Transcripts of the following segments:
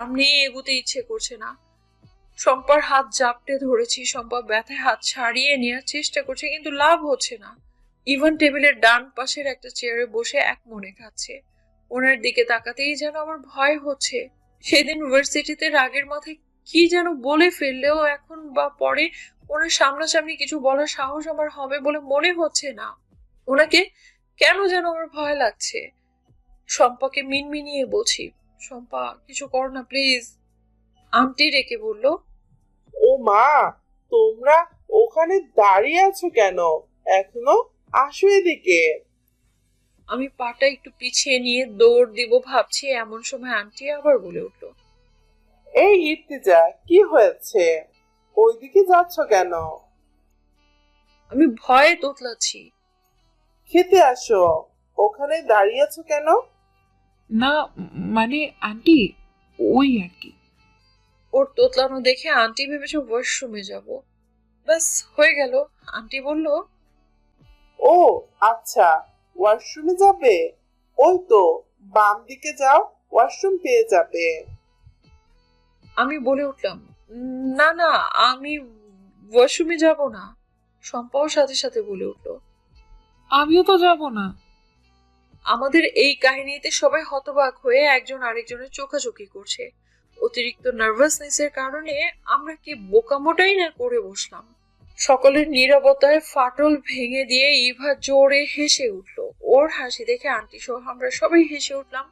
সামনে এগোতে ইচ্ছে করছে না। শম্পার হাত জাপটে ধরেছি, শম্পা ব্যথায় হাত ছাড়িয়ে নেওয়ার চেষ্টা করছে, কিন্তু লাভ হচ্ছে না। ইভেন টেবিলের ডান পাশের একটা চেয়ারে বসে এক মনে খাচ্ছে ওনার দিকে তাকাতেই যেন আমার ভয় হচ্ছে। সেদিন ইউনিভার্সিটিতে রাগের মাথায় কি যেন বলে ফেললেও এখন বা পরে ওনার সামনাসামনি কিছু বলার সাহস আমার হবে বলে মনে হচ্ছে না। ওনাকে কেন যেন আমার ভয় লাগছে? শম্পাকে মিনমিনিয়ে বলছি শম্পা কিছু কর না প্লিজ আন্টি রেখে বলল ও মা তোমরা ওখানে দাঁড়িয়ে আছো কেন? এখনও আসো এদিকে। আমি পাটা একটু পিছিয়ে নিয়ে দৌড় দিব ভাবছি এমন সময় আন্টি আবার বলে উঠল এই ইর্তিজা কি হয়েছে? ওইদিকে যাচ্ছ কেন? আমি ভয়ে তোতলাচ্ছি। খেতে আসো। ওখানে দাঁড়িয়ে আছো কেন? না মানে আন্টি ওই আর কি। ওর তোতলানো দেখে আন্টি ভেবেছে ওয়াশরুমে যাব। ব্যাস হয়ে গেল। আন্টি বলল ও আচ্ছা ওয়াশরুমে যাবে? ওই তো বাম দিকে যাও ওয়াশরুম পেয়ে যাবে। আমি বলে উঠলাম না না আমি ওয়াশরুমে যাব না। শম্পাও সাথে সাথে বলে উঠল আমিও তো যাব না। আমাদের এই কাহিনীতে সবাই হতবাক হয়ে একজন আরেকজনের চোখাচোখি করছে। অতিরিক্ত নার্ভাসনেসের কারণে আমরা কি বোকামোটাই না করে বসলাম? সকলের নীরবতায় ফাটল ভেঙে দিয়ে ইভা জোরে হেসে উঠল। ওর হাসি দেখে আন্টি সহ আমরা সবাই হেসে উঠলাম।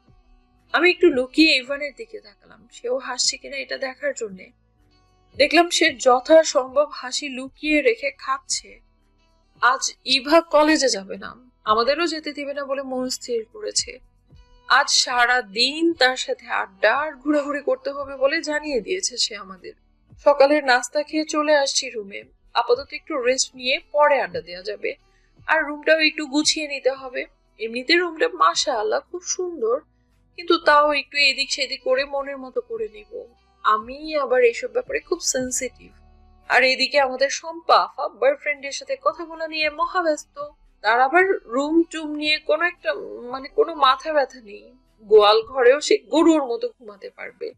আমি একটু লুকিয়ে ইভানের দিকে তাকালাম। সেও হাসছে কিনা এটা দেখার জন্যে। দেখলাম সে যথাসম্ভব হাসি লুকিয়ে রেখে খাচ্ছে। আজ ইভা কলেজে যাবে না। আমাদেরও যেতে দিবে না বলে মন স্থির করেছে। আজ সারা দিন তার সাথে আড্ডা আর ঘোরাঘুরি করতে হবে বলে জানিয়ে দিয়েছে সে আমাদের। সকালের নাস্তা খেয়ে চলে আসছি রুমে। আপাতত একটু রেস্ট নিয়ে পরে আড্ডা দেওয়া যাবে। আর রুমটাও একটু গুছিয়ে নিতে হবে। এমনিতে রুমটা মাশা আল্লাহ খুব সুন্দর, কিন্তু তাও একটু এদিক সেদিক করে মনের মতো করে নিব। আমি আবার এসব ব্যাপারে খুব সেন্সিটিভ আর এদিকে আমাদের সম্পা বয়ফ্রেন্ডের সাথে কথা বলা নিয়ে মহাব্যস্ত। তার আবার রুম টুম নিয়ে কোনো একটা মানে কোনো মাথা ব্যথা নেই। গোয়াল ঘরেও সে গরুর মতো ঘুমাতে পারবে।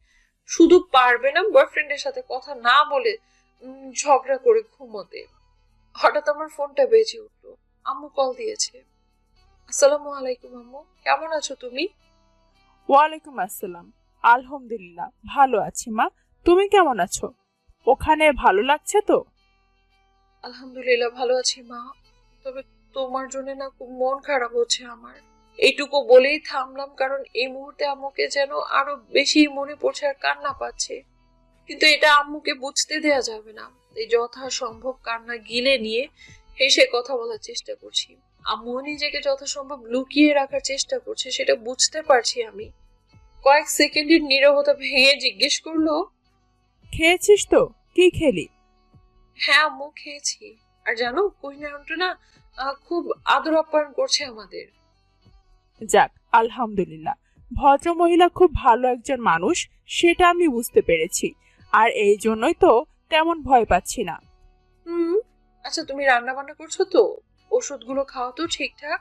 শুধু পারবে না বয়ফ্রেন্ডের সাথে কথা না বলে ঝগড়া করে ঘুমোতে। হঠাৎ আমার ফোনটা বেজে উঠল। আম্মু কল দিয়েছে। আসসালামু আলাইকুম আম্মু কেমন আছো তুমি? ওয়ালাইকুম আসসালাম। আলহামদুলিল্লাহ ভালো আছি মা। তুমি কেমন আছো? ওখানে ভালো লাগছে তো? আলহামদুলিল্লাহ ভালো আছি মা। তবে তোমার জন্য না খুব মন খারাপ হচ্ছে আমার। এইটুকু বলেই থামলাম কারণ এই মুহূর্তে আম্মুকে যেন আরও বেশি মনে পড়ছে আর কান্না পাচ্ছে। কিন্তু এটা আম্মুকে বুঝতে দেয়া যাবে না। এই যথাসম্ভব কান্না গিলে নিয়ে হেসে কথা বলার চেষ্টা করছি। আম্মু নিজেকে যথাসম্ভব লুকিয়ে রাখার চেষ্টা করছে সেটা বুঝতে পারছি আমি। কয়েক সেকেন্ডের নীরবতা ভেঙে জিজ্ঞেস করল খেয়েছিস তো? কি খেলি? হ্যাঁ আম্মু খেয়েছি। আর জানো কোহিনা না খুব আদর আপ্যায়ন করছে আমাদের। যাক আলহামদুলিল্লাহ। ভদ্র মহিলা খুব ভালো একজন মানুষ সেটা আমি বুঝতে পেরেছি। আর এই জন্যই তো তেমন ভয় পাচ্ছি না। হুম আচ্ছা তুমি রান্না বান্না করছ তো? ওষুধগুলো খাও তো ঠিকঠাক?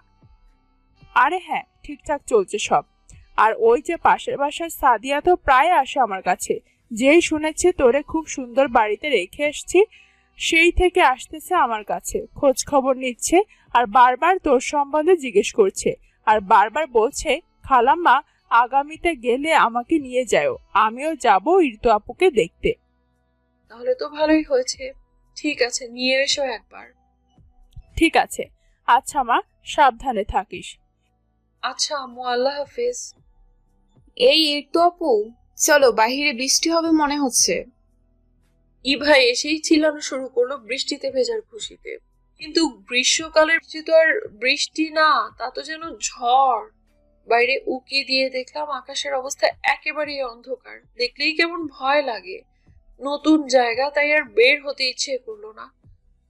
আরে হ্যাঁ ঠিকঠাক চলছে সব। আর ওই যে পাশের বাসার সাদিয়া তো প্রায় আসে আমার কাছে। যেই শুনেছে তোরে খুব সুন্দর বাড়িতে রেখে এসছি সেই থেকে আসতেছে আমার কাছে খোঁজ খবর নিচ্ছে আর বারবার তোর সম্বন্ধে জিজ্ঞেস করছে। আর বারবার বলছে খালাম্মা আগামীতে গেলে আমাকে নিয়ে যাও আমিও যাব ইরতু আপুকে দেখতে। তাহলে তো ভালোই হয়েছে। ঠিক আছে নিয়ে এসো একবার। ঠিক আছে। আচ্ছা মা সাবধানে থাকিস। আচ্ছা আম্মু আল্লাহ হাফেজ। এই তো আপু চলো বাহিরে বৃষ্টি হবে মনে হচ্ছে। ইভা এসেই চিল্লানো শুরু করল বৃষ্টিতে ভেজার খুশিতে। কিন্তু গ্রীষ্মকালের তো আর বৃষ্টি না, তা তো যেন ঝড়। বাইরে উকি দিয়ে দেখলাম আকাশের অবস্থা একেবারেই অন্ধকার। দেখলেই কেমন ভয় লাগে। নতুন জায়গা তাই আর বের হতে ইচ্ছে করল না।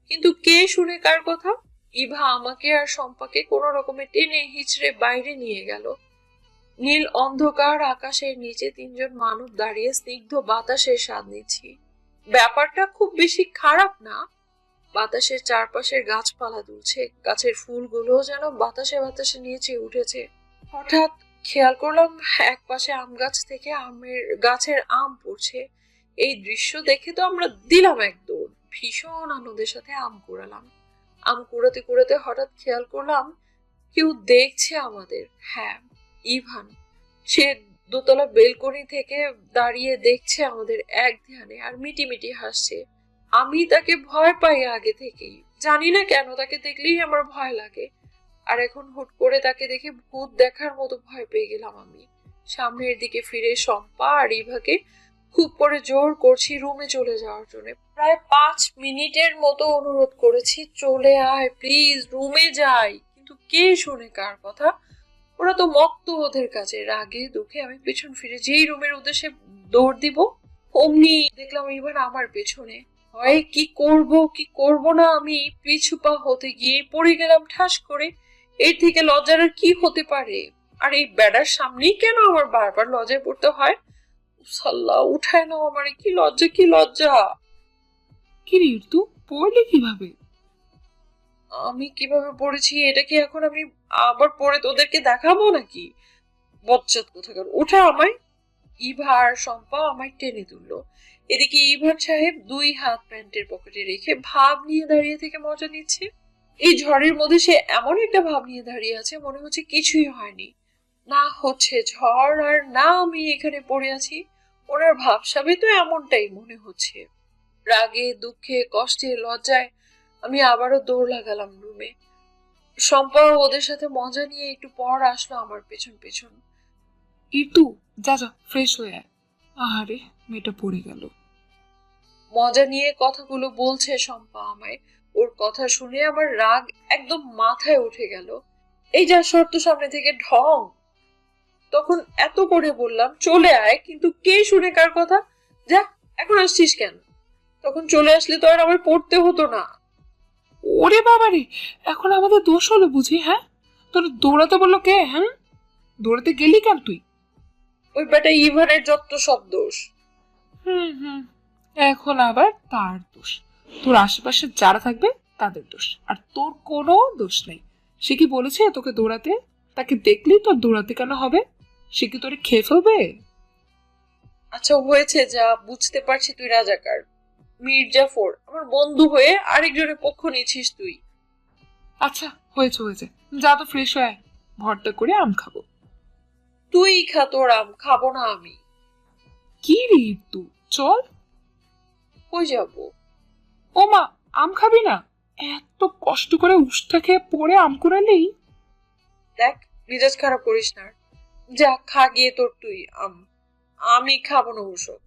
কিন্তু কে শুনে কার কথা? ইভা আমাকে আর শম্পাকে কোনো রকমে টেনে হিচড়ে বাইরে নিয়ে গেল। নীল অন্ধকার আকাশের নিচে তিনজন মানব দাঁড়িয়ে স্নিগ্ধ বাতাসের স্বাদ নিচ্ছি। ব্যাপারটা খুব বেশি খারাপ না। বাতাসের চারপাশের গাছপালা দুলছে, গাছের ফুলগুলো যেন বাতাসে বাতাসে নিচে উঠেছে। হঠাৎ খেয়াল করলাম এক পাশে আম গাছ থেকে আমের, গাছের আম পড়ছে। এই দৃশ্য দেখে তো আমরা দিলাম এক দৌড়। ভীষণ আনন্দের সাথে আম কুড়ালাম। আম কুড়াতে কুড়াতে হঠাৎ খেয়াল করলাম কেউ দেখছে আমাদের। হ্যাঁ ইভান। সে দোতলা বেলকনি থেকে দাঁড়িয়ে দেখছে আমাদের এক ধ্যানে আর মিটিমিটি হাসছে। আমি তাকে ভয় পাই আগে থেকেই। জানি না কেন তাকে দেখলেই আমার ভয় লাগে। আর এখন হুট করে তাকে দেখে ভূত দেখার মতো ভয় পেয়ে গেলাম আমি। সামনের দিকে ফিরে শম্পা আর ইভাকে খুব করে জোর করছি রুমে চলে যাওয়ার জন্য। প্রায় পাঁচ মিনিটের মতো অনুরোধ করেছি, চলে আয় প্লিজ রুমে যাই। কিন্তু কে শুনে কার কথা? ওরা তো মক্ত ওদের কাছে। রাগে, দুঃখে আমি পেছন ফিরে যেই রুমের উদ্দেশ্যে দৌড় দিব, অমনি দেখলাম এবার আমার পেছনে। হয় কি করব কি করব না আমি পিছু পা হতে গিয়ে পড়ে গেলাম ঠাস করে। এর থেকে লজ্জার আর কি হতে পারে? আর এই বেড়ার সামনেই কেন আমার বারবার লজ্জায় পড়তে হয়? সাল্লাহ উঠায় না আমার, কি লজ্জা কি লজ্জা। কি ঋতু পড়লে কীভাবে? আমি কীভাবে পড়েছি এটা কি এখন আমি আবার পড়ে তোদেরকে দেখাবো নাকি? বচ্চাত কোথাকার। ওঠা আমায়। ইভা আর শম্পা আমায় টেনে তুললো। এদিকে ইভার সাহেব দুই হাত প্যান্টের পকেটে রেখে ভাব নিয়ে দাঁড়িয়ে থেকে মজা নিচ্ছে। এই ঝড়ের মধ্যে সে এমন একটা ভাব নিয়ে দাঁড়িয়ে আছে, মনে হচ্ছে কিছুই হয়নি। না হচ্ছে ঝড় আর না আমি এখানে পড়ে আছি। ওনার ভাবসাবে তো এমনটাই মনে হচ্ছে। রাগে, দুঃখে, কষ্টে, লজ্জায় আমি আবারও দৌড় লাগালাম রুমে। শম্পা ওদের সাথে মজা নিয়ে একটু পর আসলো আমার পেছন পেছন। ঋতু যা যা ফ্রেশ হয়ে আয়। আহারে মেয়েটা পড়ে গেল। মজা নিয়ে কথাগুলো বলছে শম্পা আমায়। ওর কথা শুনে আমার রাগ একদম মাথায় উঠে গেল। এই যা শর্ত সামনে থেকে ঢং। তখন এত করে বললাম চলে আয় কিন্তু কে শুনে কার কথা? যা এখন আসছিস কেন? তখন চলে আসলে তো আর আমার পড়তে হতো না। ওরে বাবা রে এখন আমাদের দোষ হলো বুঝি হ্যাঁ? তোর দৌড়াতে বলল কে হ্যাঁ? দৌড়াতে গেলি কেন তুই? ওই বেটা ইভানের যত সব দোষ। হুম হুম। এখন আবার তার দোষ। তোর আশেপাশে যারা থাকবে তাদের দোষ। আর তোর কোনো দোষ নেই। সে কি বলেছে তোকে দৌড়াতে? তাকে দেখলি তোর দৌড়াতে কেন হবে? সে কি তোরে খেয়ে ফেলবে? আচ্ছা হয়েছে যা বুঝতে পারছি তুই রাজাকার। মির্জাফর আমার বন্ধু হয়ে আরেকজনের পক্ষ নিয়েছিস তুই। আচ্ছা হয়েছে হয়েছে যা তো ফ্রেশ হয়ে। ভর্তা করে আম খাব। তুই খা তোর আম খাব না আমি। কি রে তু চল। কই যাব? ও মা আম খাবি না? এত কষ্ট করে উষ্টা খেয়ে পড়ে আম কুড়ালেই দেখ মেজাজ খারাপ করিস না। যা খা গিয়ে তোর তুই আম। আমি খাব না ওসব।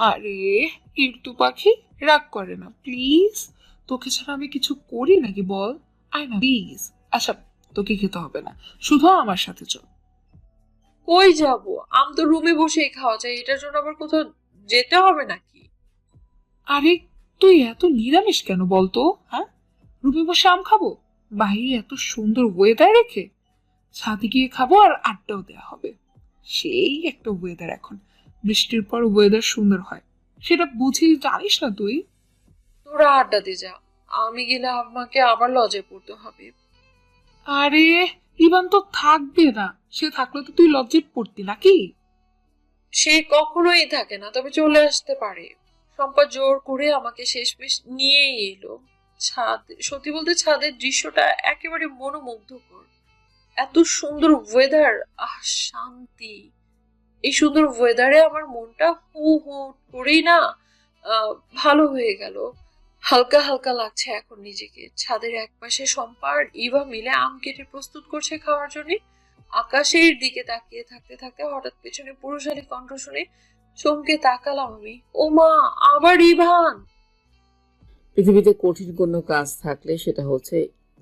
আরে ইরতু পাখি রাগ করে না প্লিজ তোকে ছাড়া আমি কিছু করি নাকি বল? আই না প্লিজ আচ্ছা তোকে খেতে হবে না। শুধু আমার সাথে চল। কই যাব? আম তো রুমে বসেই খাওয়া যায় এটার জন্য আবার কোথাও যেতে হবে নাকি? আরে তুই এত নিরামিষ কেন বলতো হ্যাঁ? রুমে বসে আম খাব? বাইরে এত সুন্দর ওয়েদার রেখে ছাদে গিয়ে খাব আর আড্ডাও দেওয়া হবে। সেই একটা ওয়েদার এখন। বৃষ্টির পর ওয়েদার সুন্দর হয়। সেটা বুঝি জানিস না তুই? তোরা আড্ডা দে যা। আমি গেলে আমাকে আবার লজে পড়তে হবে। আরে ইভান তো থাকবে না। সে থাকলে তো তুই লজ্জায় পড়তি নাকি? সে কখনোই থাকে না তবে চলে আসতে পারে। সম্পা জোর করে আমাকে শেষ শেষমেশ নিয়েই এলো। ছাদ সত্যি বলতে ছাদের দৃশ্যটা একেবারে মনোমুগ্ধকর। এত সুন্দর ওয়েদার আহ শান্তি। এই সুন্দর ওয়েদারে আমার মনটা হু হু করেই না ভালো হয়ে গেল। হালকা হালকা লাগছে এখন নিজেকে। ছাদের একপাশে সম্পা আর ইভা মিলে আম কেটে প্রস্তুত করছে খাওয়ার জন্য। আকাশের দিকে তাকিয়ে থাকতে থাকতে হঠাৎ পেছনে পুরুষালী কণ্ঠ শুনে চমকে তাকালাম আমি। ও মা আবার ইভান! পৃথিবীতে কঠিন কোনো কাজ থাকলে সেটা হচ্ছে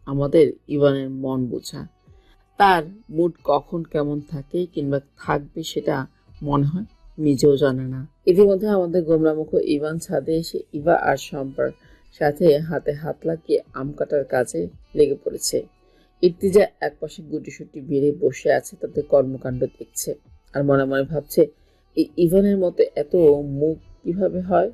আমাদের ইভানের মন বোঝা। তার মুড কখন কেমন থাকে কিংবা থাকবে সেটা মনে হয় নিজেও জানে না। ইতিমধ্যে আমাদের গোমরামুখ ইভান ছাদে এসে ইভা আর সম্পার সাথে হাতে হাত লাগিয়ে আম কাটার কাজে লেগে পড়েছে। ইর্তিজা একপাশে গুটিসুটি বেড়ে বসে আছে তাদের কর্মকাণ্ড দেখছে। আর মনে মনে ভাবছে, এই ইভানের মতো এত মুখ কীভাবে হয়?